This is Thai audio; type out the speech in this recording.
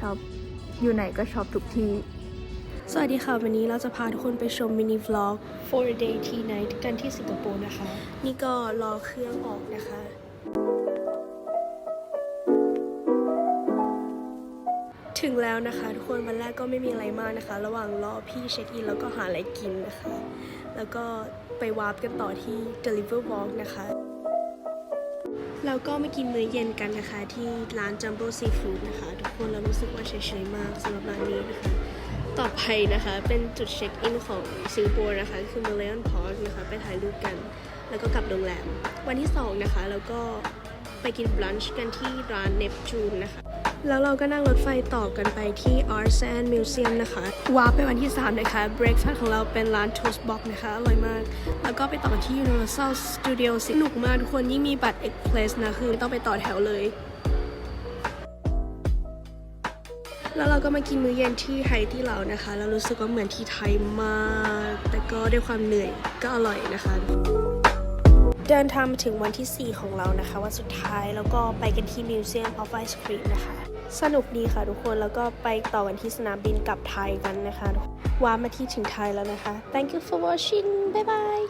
ช็อปอยู่ไหนก็ช็อปทุกที่ สวัสดีค่ะ วันนี้เราจะพาทุกคนไปชมมินิวล็อก four day tea night กันที่สิงคโปร์นะคะ นี่ก็รอเครื่องออกนะคะ ถึงแล้วนะคะ ทุกคนวันแรกก็ไม่มีอะไรมากนะคะ ระหว่างรอพี่เช็คอินแล้วก็หาอะไรกินนะคะ แล้วก็ไปวาร์ปกันต่อที่ Deliver Walk นะคะ เราก็มากินมื้อเย็นกันนะคะ ที่ร้านจัมโบ้ซีฟู้ดนะคะ ทุกคนเรารู้สึกว่าเฉยๆมากสำหรับร้านนี้นะคะ ต่อไปนะคะเป็นจุดเช็คอินของสิงคโปร์นะคะ คือ m a l a y a n Park นะคะ ไปถ่ายรูปกัน แล้วก็กลับโรงแรม วันที่ 2 นะคะ แล้วก็ไปกินบลันช์กันที่ร้านเนปจูนนะคะ แล้วเราก็นั่งรถไฟต่อกันไปที่ Arts and Museum นะคะว้าร์ปไปวันที่ 3 นะคะ breakfast ของเราเป็นร้าน Toast Box นะคะ อร่อยมาก แล้วก็ไปต่อที่ Universal Studios สนุกมากทุกคนยิ่งมีบัตร Express นะ คือไม่ต้องไปต่อแถวเลย แล้วเราก็มากินมื้อเย็นที่ไฮที่เรานะคะ แล้วรู้สึกว่าเหมือนที่ไทยมาก แต่ก็ด้วยความเหนื่อยก็อร่อยนะคะเดินทางมาถึงวันที่ 4 ของเรานะคะ วันสุดท้ายแล้วก็ไปกันที่ Museum of Ice Cream นะคะ สนุกดีค่ะทุกคนแล้วก็ไปต่อกันที่สนามบินกลับไทยกันนะคะว้ามาที่ถึงไทยแล้วนะคะ Thank you for watching bye bye